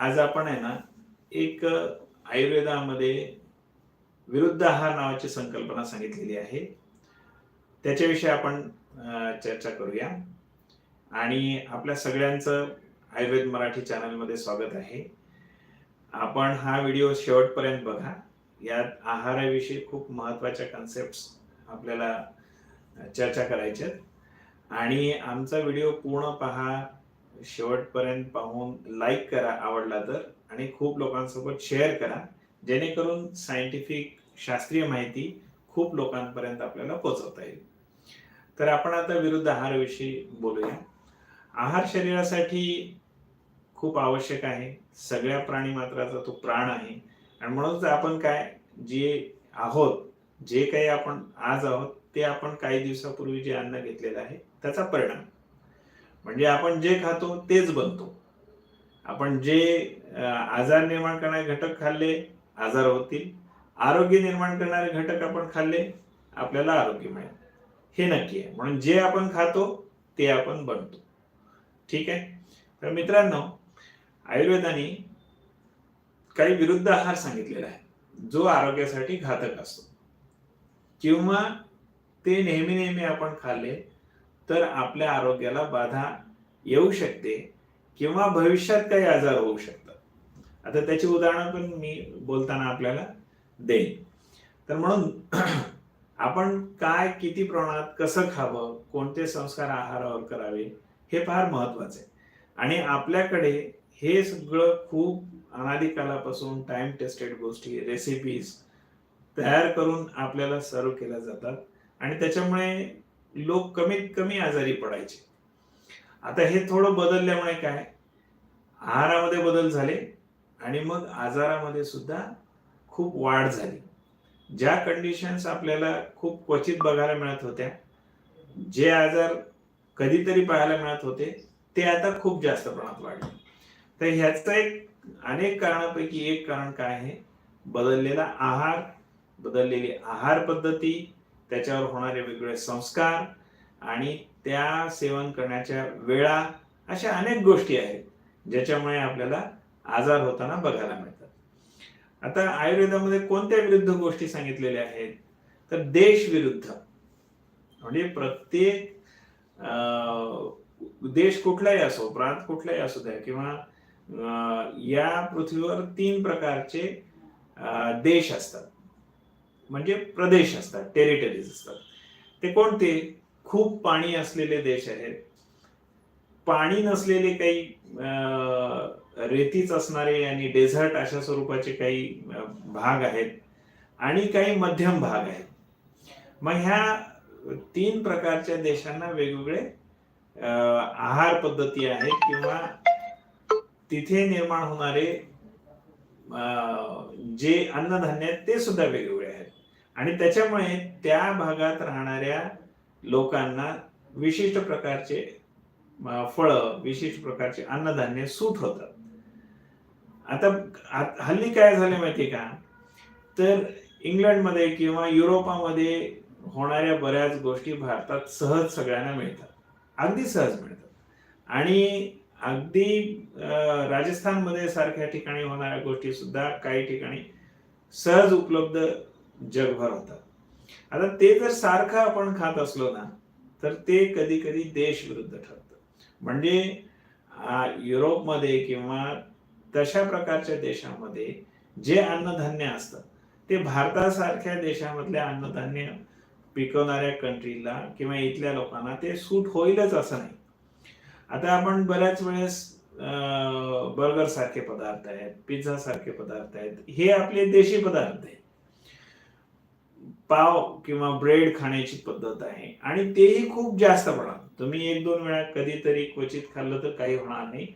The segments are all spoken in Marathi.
आज आपण आहे ना एक आयुर्वेदामध्ये विरुद्ध आहार नावाची संकल्पना सांगितलेली आहे. त्याच्याविषयी आपण चर्चा करूया. आणि आपल्या सगळ्यांचं आयुर्वेद मराठी चॅनलमध्ये स्वागत आहे. आपण हा व्हिडिओ शेवटपर्यंत बघा. यात आहाराविषयी खूप महत्त्वाच्या कन्सेप्ट आपल्याला चर्चा करायच्या आहेत. आणि आमचा व्हिडिओ पूर्ण पहा. शेवटपर्यंत पाहून लाईक करा आवडला तर आणि खूप लोकांसोबत शेअर करा. जेणेकरून सायंटिफिक शास्त्रीय माहिती खूप लोकांपर्यंत आपल्याला पोहोचवता येईल. तर आपण आता विरुद्ध आहाराविषयी बोलूया. आहार शरीरासाठी खूप आवश्यक आहे. सगळ्या प्राणी मात्राचा तो प्राण आहे. आणि म्हणूनच आपण काय जे आहोत जे काही आपण आज आहोत ते आपण काही दिवसापूर्वी जे अन्न घेतलेलं आहे त्याचा परिणाम. म्हणजे आपण जे खातो तेच बनतो. आपण जे आजार निर्माण करणारे घटक खाल्ले आजार होतील. आरोग्य निर्माण करणारे घटक आपण खाल्ले आपल्याला आरोग्य मिळेल. हे नक्की आहे. म्हणून जे आपण खातो ते आपण बनतो. ठीक आहे? तर मित्रांनो आयुर्वेदाने काही विरुद्ध आहार सांगितलेला आहे. जो आरोग्यासाठी घातक असतो. किंवा ते नेहमी नेहमी आपण खाल्ले तर आपल्या आरोग्याला बाधा येऊ शकते किंवा भविष्यात काही आजार होऊ शकतात. आता त्याची उदाहरणं पण मी बोलताना आपल्याला देईन. तर म्हणून आपण काय किती प्रमाणात कसं खावं कोणते संस्कार आहारावर करावे हे फार महत्वाचं. आहे आणि आपल्याकडे हे सगळं खूप अनादिकालापासून टाइम टेस्टेड गोष्टी रेसिपीज तयार करून आपल्याला सर्व केल्या जातात. आणि त्याच्यामुळे लोक कमीत कमी आजारी पडायचे. आता हे थोडं बदलल्यामुळे काय? आहारामध्ये बदल झाले आणि मग आजारामध्ये सुद्धा खूप वाढ झाली. ज्या कंडिशन्स आपल्याला खूप क्वचित बघायला मिळत होत्या जे आजार कधीतरी पाहायला मिळत होते ते आता खूप जास्त प्रमाणात वाढले. तर ह्याचं एक अनेक कारणापैकी एक कारण काय आहे? बदललेला आहार बदललेली आहार पद्धती त्याच्यावर होणारे वेगवेगळे संस्कार आणि त्या सेवन करण्याच्या वेळा अशा अनेक गोष्टी आहेत ज्याच्यामुळे आपल्याला आजार होताना बघायला मिळतात. आता आयुर्वेदामध्ये कोणत्या विरुद्ध गोष्टी सांगितलेल्या आहेत? तर देश विरुद्ध. म्हणजे प्रत्येक देश कुठलाही असो प्रांत कुठलाही असू द्या किंवा या पृथ्वीवर तीन प्रकारचे देश असतात. म्हणजे प्रदेश असतात टेरिटरीज असतात. ते कोणते? खूप पाणी असलेले देश आहेत. पाणी नसलेले काही अं, रेतीच असणारे आणि डेझर्ट अशा स्वरूपाचे काही भाग आहेत आणि काही मध्यम भाग आहेत. मग ह्या तीन प्रकारच्या देशांना वेगवेगळे आहार पद्धती आहेत किंवा तिथे निर्माण होणारे जे अन्नधान्य आहेत ते सुद्धा वेगवेगळे आणि त्याच्यामुळे त्या भागात राहणाऱ्या लोकांना विशिष्ट प्रकारचे फळं विशिष्ट प्रकारचे अन्नधान्य सूट होतात. आता हल्ली काय झाले माहिती का? तर इंग्लंडमध्ये किंवा युरोपामध्ये होणाऱ्या बऱ्याच गोष्टी भारतात सहज सगळ्यांना मिळतात. अगदी सहज मिळतात. आणि अगदी राजस्थानमध्ये सारख्या ठिकाणी होणाऱ्या गोष्टी सुद्धा काही ठिकाणी सहज उपलब्ध जगभर होतात. आता ते जर सारखं आपण खात असलो ना तर ते कधी कधी देश विरुद्ध ठरतं. म्हणजे युरोपमध्ये किंवा तशा प्रकारच्या देशामध्ये जे अन्नधान्य असतं ते भारतासारख्या देशामधल्या अन्नधान्य पिकवणाऱ्या कंट्रीला किंवा इथल्या लोकांना ते सूट होईलच असं नाही. आता आपण बऱ्याच वेळेस बर्गर सारखे पदार्थ आहेत पिझ्झा सारखे पदार्थ आहेत हे आपले देशी पदार्थ आहेत. पाव किंवा ब्रेड खाण्याची पद्धत आहे. आणि तेही खूप जास्त प्रमाणात तुम्ही एक दोन वेळा कधीतरी क्वचित खाल्लं तर काही होणार नाही.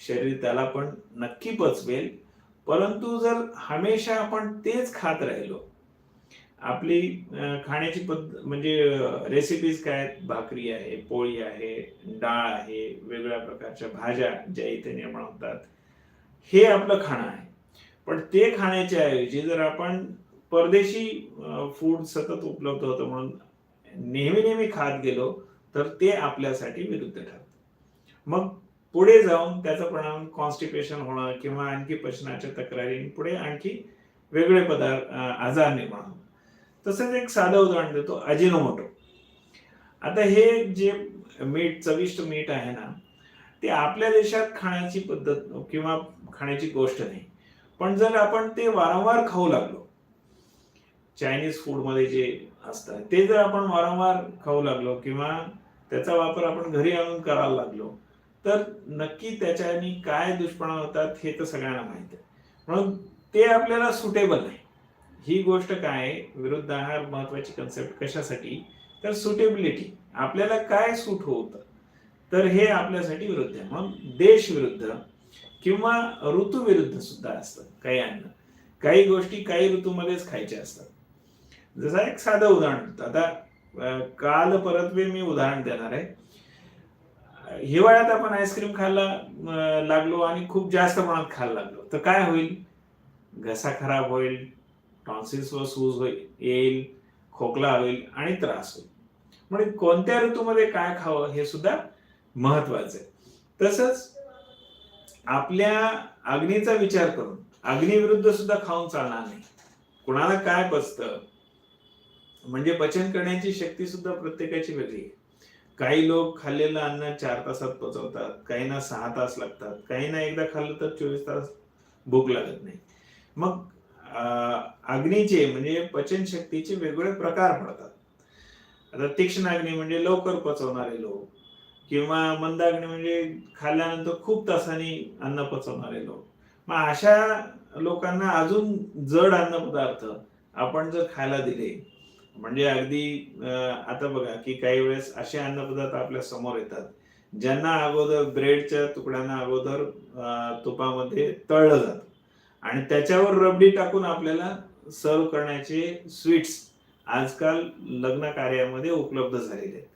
शरीर त्याला पण नक्की पचवेल. परंतु जर हमेशा आपण तेच खात राहिलो आपली खाण्याची पद्धत म्हणजे रेसिपीज काय आहेत? भाकरी आहे पोळी आहे डाळ आहे वेगवेगळ्या प्रकारच्या भाज्या ज्या इथे निर्माण होतात. हे आपलं खाणं आहे. पण ते खाण्याच्या ऐवजी जर आपण परदेशी फूड सतत उपलब्ध होतं म्हणून नेहमी नेहमी खात गेलो तर ते आपल्यासाठी विरुद्ध ठरतं. मग पुढे जाऊन त्याचा परिणाम कॉन्स्टिपेशन होणं किंवा आणखी पचनाच्या तक्रारी पुढे आणखी वेगळे पदार्थ आजार निर्माण होणं. तसंच एक साधं उदाहरण देतो अजिनोमोटो. आता हे जे मीठ चविष्ट मीठ आहे ना ते आपल्या देशात खाण्याची पद्धत किंवा खाण्याची गोष्ट नाही. पण जर आपण ते वारंवार खाऊ लागलो चायनीज फूडमध्ये जे असतात ते जर आपण वारंवार खाऊ लागलो किंवा त्याचा वापर आपण घरी आणून करायला लागलो तर नक्की त्याच्याने काय दुष्परिणाम होतात हे तर सगळ्यांना माहिती आहे. म्हणून ते आपल्याला सुटेबल आहे ही गोष्ट काय आहे? विरुद्ध आहार महत्वाची कन्सेप्ट कशासाठी? तर सुटेबिलिटी आपल्याला काय सूट होतं? तर हे आपल्यासाठी विरुद्ध आहे. म्हणून देश विरुद्ध किंवा ऋतू विरुद्ध सुद्धा असतं. काही अन्न. काही गोष्टी काही ऋतूमध्येच खायच्या असतात. जसं एक साधं उदाहरण. आता काल परतवे मी उदाहरण देणार आहे. हिवाळ्यात आपण आईस्क्रीम खायला लागलो आणि खूप जास्त प्रमाणात खायला लागलो. तर काय होईल? घसा खराब होईल टॉन्सिस व सूज होईल येईल खोकला होईल आणि त्रास होईल. म्हणजे कोणत्या ऋतूमध्ये काय खावं हे सुद्धा महत्वाचं आहे. तसंच आपल्या अग्नीचा विचार करून अग्निविरुद्ध सुद्धा खाऊन चालणार नाही. कुणाला काय पचतं म्हणजे पचन करण्याची शक्ती सुद्धा प्रत्येकाची वेगळी आहे. काही लोक खाल्लेलं अन्न चार तासात पचवतात काहींना सहा तास लागतात काहींना एकदा खाल्लं तर चोवीस तास भूक लागत नाही. मग अग्नीचे म्हणजे पचन शक्तीचे वेगवेगळे प्रकार पडतात. आता तीक्ष्ण अग्नी म्हणजे लवकर पचवणारे लोक किंवा मंद अग्नी म्हणजे खाल्ल्यानंतर खूप तासांनी अन्न पचवणारे लोक. मग अशा लोकांना अजून जड अन्न पदार्थ आपण जर खायला दिले म्हणजे अगदी आता बघा की काही वेळेस असे अन्नपदार्थ आपल्यासमोर येतात ज्यांना अगोदर ब्रेडच्या तुकड्यांना अगोदर तुपामध्ये तळलं जातं. आणि त्याच्यावर रबडी टाकून आपल्याला सर्व करण्याचे स्वीट्स आजकाल लग्न कार्यामध्ये उपलब्ध झालेले आहेत.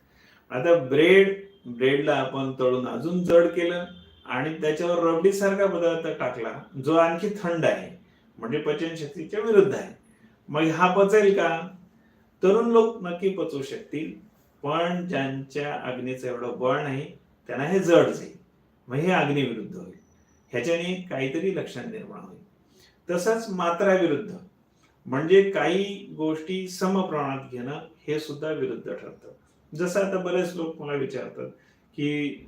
आता ब्रेड ब्रेडला आपण तळून अजून जड केलं आणि त्याच्यावर रबडी सारखा पदार्थ टाकला जो आणखी थंड आहे म्हणजे पचनशक्तीच्या विरुद्ध आहे. मग हा पचेल का? तरुण लोक नक्की पचवू शकतील पण ज्यांच्या अग्नीचं एवढं बळ नाही त्यांना हे जड जाईल. मग हे अग्निविरुद्ध होईल. ह्याच्याने काहीतरी लक्षण निर्माण होईल. तसंच मात्राविरुद्ध. म्हणजे काही गोष्टी समप्रमाणात घेणं हे सुद्धा विरुद्ध ठरतं. जसं आता बरेच लोक मला विचारतात की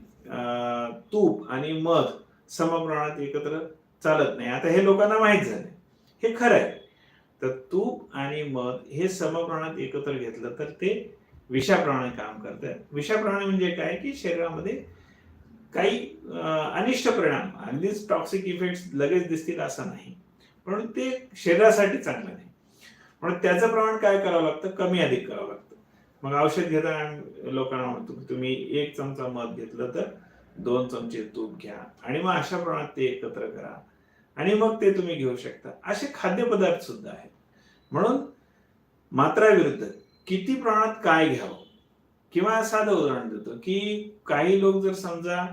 तूप आणि मध समप्रमाणात एकत्र चालत नाही. आता हे लोकांना माहीत झालं हे खरं आहे तर तूप आणि मध हे समप्रमाणात एकत्र घेतलं तर ते विषाप्रमाणे काम करतं. विषाप्रमाणे म्हणजे काय? की शरीरामध्ये काही अनिष्ट परिणाम अगदीच टॉक्सिक इफेक्ट लगेच दिसतील असं नाही. पण ते शरीरासाठी चांगलं नाही. म्हणून त्याचं प्रमाण काय करावं लागतं? कमी अधिक करावं लागतं. मग औषध घेताना लोकांना म्हणतो की तुम्ही एक चमचा मध घेतलं तर दोन चमचे तूप घ्या. आणि मग अशा प्रमाणात ते एकत्र करा. आणि मग ते तुम्ही घेऊ शकता. असे खाद्यपदार्थ सुद्धा आहेत. म्हणून मात्राविरुद्ध किती प्रमाणात काय घ्यावं? किंवा साधं उदाहरण देतो की काही लोक जर समजा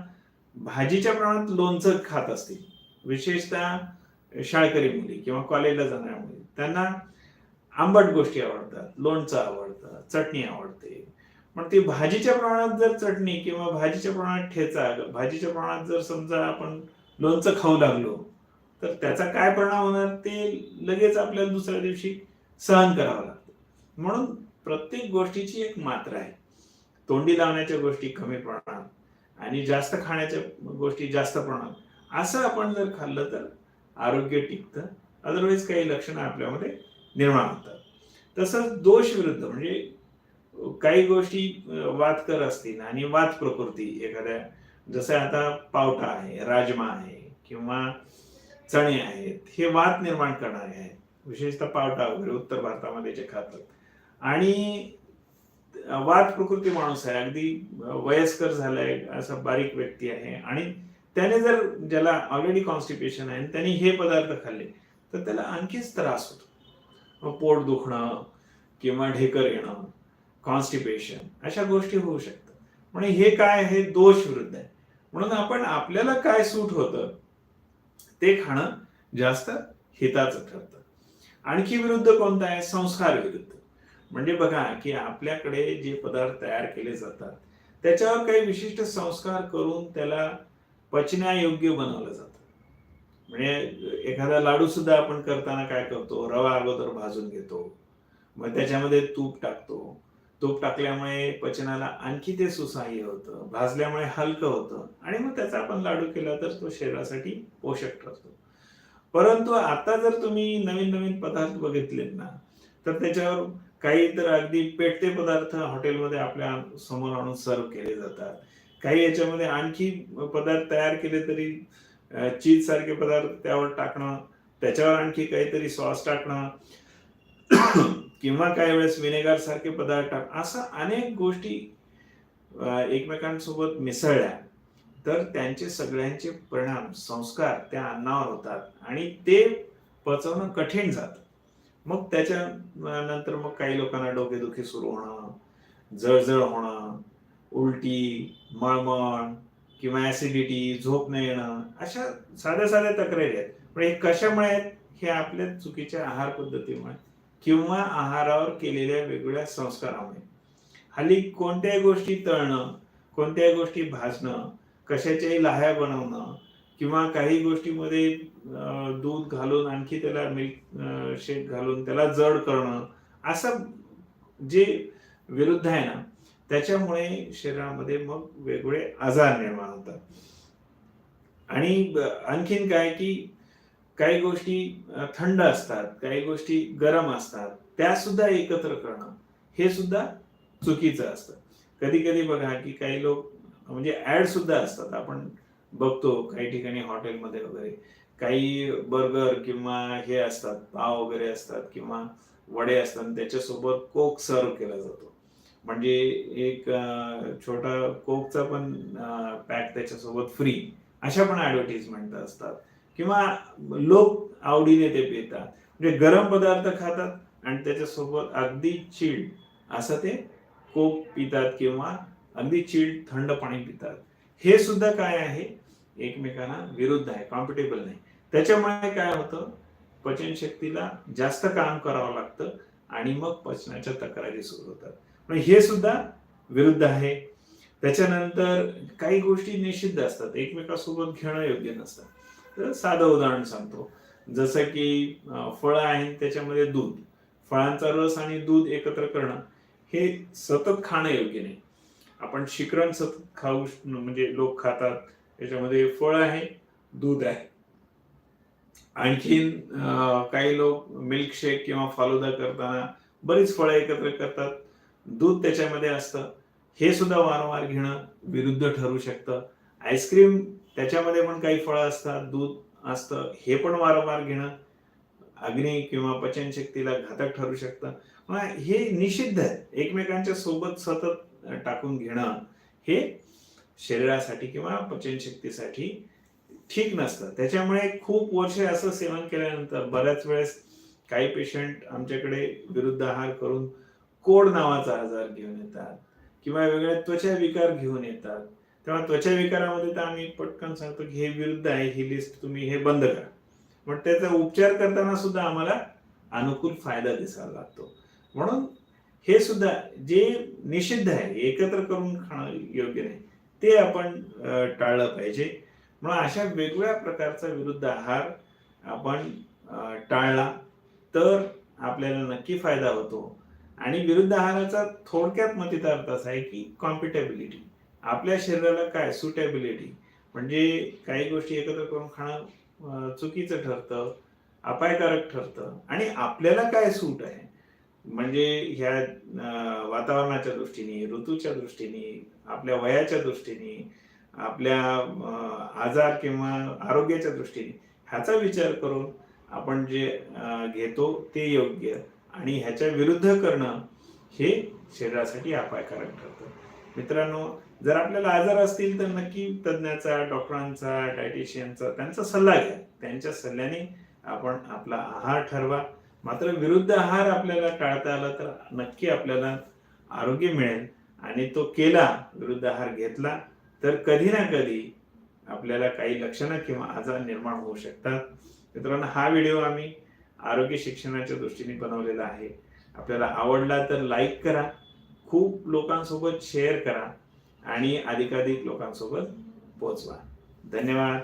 भाजीच्या प्रमाणात लोणचं खात असतील विशेषतः शाळकरी मुली किंवा कॉलेजला जाणाऱ्या मुली त्यांना आंबट गोष्टी आवडतात लोणचं आवडतं चटणी आवडते. पण ती भाजीच्या प्रमाणात जर चटणी किंवा भाजीच्या प्रमाणात ठेचा भाजीच्या प्रमाणात जर समजा आपण लोणचं खाऊ लागलो तर त्याचा काय परिणाम होणार ते लगेच आपल्याला दुसऱ्या दिवशी सहन करावं लागतं. म्हणून प्रत्येक गोष्टीची एक मात्रा आहे. तोंडी लावण्याच्या गोष्टी कमी प्रमाणात आणि जास्त खाण्याच्या गोष्टी जास्त प्रमाणात असं आपण जर खाल्लं तर आरोग्य टिकतं. अदरवाईज काही लक्षणं आपल्यामध्ये निर्माण होतात. तसंच दोष विरुद्ध म्हणजे काही गोष्टी वातकर असतील आणि वात प्रकृती. एखाद्या जसं आता पावटा आहे राजमा आहे किंवा चणे आहेत हे वाद निर्माण करणारे आहेत. विशेषतः पावटा वगैरे उत्तर भारतामध्ये जे खातात. आणि वाद प्रकृती माणूस आहे. अगदी वयस्कर झालाय असा बारीक व्यक्ती आहे. आणि त्याने जर ज्याला ऑलरेडी कॉन्स्टिपेशन आहे आणि त्याने हे पदार्थ खाल्ले तर त्याला आणखीच त्रास होतो. पोट दुखणं किंवा ढेकर येणं कॉन्स्टिपेशन अशा गोष्टी होऊ शकतात. म्हणजे हे काय आहे? दोष विरुद्ध आहे. म्हणून आपण आपल्याला काय सूट होतं? ते खाणं जास्त हिताचं ठरतं. आणखी विरुद्ध कोणता आहे? संस्कार विरुद्ध. म्हणजे बघा की आपल्याकडे जे पदार्थ तयार केले जातात त्याच्यावर काही विशिष्ट संस्कार करून त्याला पचण्यायोग्य बनवलं जातं. म्हणजे एखादा लाडू सुद्धा आपण करताना काय करतो? रवा अगोदर भाजून घेतो. मग त्याच्यामध्ये तूप टाकतो. तूप टाकल्यामुळे पचनाला आणखी ते सुसह्य होतं भाजल्यामुळे हलकं होतं आणि मग त्याचा आपण लाडू केला तर तो शरीरासाठी पोषक ठरतो. परंतु आता जर तुम्ही नवीन नवीन पदार्थ बघितलेत ना तर त्याच्यावर काही तर अगदी पेटते पदार्थ हॉटेलमध्ये आपल्यासमोर आणून सर्व केले जातात. काही याच्यामध्ये आणखी पदार्थ तयार केले तरी चीज सारखे पदार्थ त्यावर टाकणं त्याच्यावर आणखी काहीतरी सॉस टाकणं किंवा काही वेळेस विनेगर सारखे पदार्थ टाक असं अनेक गोष्टी एकमेकांसोबत मिसळल्या तर त्यांचे सगळ्यांचे परिणाम संस्कार त्या अन्नावर होतात आणि ते पचवणं कठीण जातं. मग त्याच्या नंतर मग काही लोकांना डोकेदुखी सुरू होणं जळजळ होणं उलटी मळमळ किंवा ऍसिडिटी झोप न येणं अशा साध्या साध्या तक्रारी आहेत. पण हे कशामुळे आहेत? हे आपल्या चुकीच्या आहार पद्धतीमुळे. किंवा आहारावर केलेल्या वेगवेगळ्या संस्कारामुळे. हल्ली कोणत्याही गोष्टी तळणं कोणत्याही गोष्टी भाजणं कशाच्याही लाह्या बनवणं किंवा काही गोष्टीमध्ये दूध घालून आणखी त्याला मिल्क शेक घालून त्याला जड करणं असं जे विरुद्ध आहे ना त्याच्यामुळे शरीरामध्ये मग वेगवेगळे आजार निर्माण होतात. आणि आणखीन काय की काही गोष्टी थंड असतात काही गोष्टी गरम असतात त्या सुद्धा एकत्र करणं हे सुद्धा चुकीचं असतं. कधी कधी बघा की काही लोक म्हणजे ऍड सुद्धा असतात. आपण बघतो काही ठिकाणी हॉटेलमध्ये वगैरे काही बर्गर किंवा हे असतात पाव वगैरे असतात किंवा वडे असतात त्याच्यासोबत कोक सर्व केला जातो. म्हणजे एक छोटा कोकचा पण पॅक त्याच्यासोबत फ्री अशा पण ॲडव्हर्टिजमेंट असतात. किंवा लोक आवडीने ते पितात. म्हणजे गरम पदार्थ खातात आणि त्याच्यासोबत अगदी चीड असं ते कोक पितात किंवा अगदी चीड थंड पाणी पितात. हे सुद्धा काय आहे? एकमेकांना विरुद्ध आहे कॉम्पिटेबल नाही. त्याच्यामुळे काय होतं? पचनशक्तीला जास्त काम करावं लागतं आणि मग पचनाच्या तक्रारी सुरू होतात. पण हे सुद्धा विरुद्ध आहे. त्याच्यानंतर काही गोष्टी निषिद्ध असतात. एकमेकासोबत घेणं योग्य नसतं. तर साधं उदाहरण सांगतो. जसं की फळं आहेत त्याच्यामध्ये दूध. फळांचा रस आणि दूध एकत्र करणं हे सतत खाणं योग्य नाही. आपण शिकरण सतत खाऊ म्हणजे लोक खातात. त्याच्यामध्ये फळ आहे दूध आहे. आणखीन काही लोक मिल्कशेक किंवा फालुदा करताना बरीच फळं एकत्र करतात. दूध त्याच्यामध्ये असतं. हे सुद्धा वारंवार घेणं विरुद्ध ठरू शकतं. आईस्क्रीम त्याच्यामध्ये पण काही फळं असतात दूध असतं हे पण वारंवार घेणं अग्नी किंवा पचनशक्तीला घातक ठरू शकतं. मग हे निषिद्ध आहे एकमेकांच्या सोबत सतत टाकून घेणं हे शरीरासाठी किंवा पचनशक्तीसाठी ठीक नसतं. त्याच्यामुळे खूप वर्ष असं सेवन केल्यानंतर बऱ्याच वेळेस काही पेशंट आमच्याकडे विरुद्ध आहार करून कोड नावाचा आजार घेऊन येतात किंवा वेगळ्या त्वचा विकार घेऊन येतात. तेव्हा त्वचा विकारामध्ये तर आम्ही पटकन सांगतो की हे विरुद्ध आहे ही लिस्ट तुम्ही हे बंद करा. पण त्याचा उपचार करताना सुद्धा आम्हाला अनुकूल फायदा दिसायला लागतो. म्हणून हे सुद्धा जे निषिद्ध आहे एकत्र करून खाणं योग्य नाही ते आपण टाळलं पाहिजे. म्हणून अशा वेगवेगळ्या प्रकारचा विरुद्ध आहार आपण टाळला तर आपल्याला नक्की फायदा होतो. आणि विरुद्ध आहाराचा थोडक्यात मतितार्थ असा आहे की कॉम्पिटेबिलिटी आपल्या शरीराला काय? सुटेबिलिटी म्हणजे काही गोष्टी एकत्र करून खाणं चुकीचं ठरतं अपायकारक ठरतं. आणि आपल्याला काय सूट आहे? म्हणजे ह्या वातावरणाच्या दृष्टीने ऋतूच्या दृष्टीने आपल्या वयाच्या दृष्टीने आपल्या आजार किंवा आरोग्याच्या दृष्टीने ह्याचा विचार करून आपण जे घेतो ते योग्य आणि ह्याच्या विरुद्ध करणं हे शरीरासाठी अपायकारक ठरतं. मित्रांनो जर आपल्याला आजार असतील तर नक्की तज्ज्ञाचा डॉक्टरांचा डायटिशियनचा त्यांचा सल्ला घ्या. त्यांच्या सल्ल्याने आपण आपला आहार ठरवा. मात्र विरुद्ध आहार आपल्याला टाळता आला तर नक्की आपल्याला आरोग्य मिळेल. आणि तो केला विरुद्ध आहार घेतला तर कधी ना कधी आपल्याला काही लक्षणं किंवा आजार निर्माण होऊ शकतात. मित्रांनो हा व्हिडिओ आम्ही आरोग्य शिक्षणाच्या दृष्टीने बनवलेला आहे. आपल्याला आवडला तर लाईक करा. खूप लोकांसोबत शेअर करा आणि अधिकाधिक लोकांसोबत पोचवा धन्यवाद.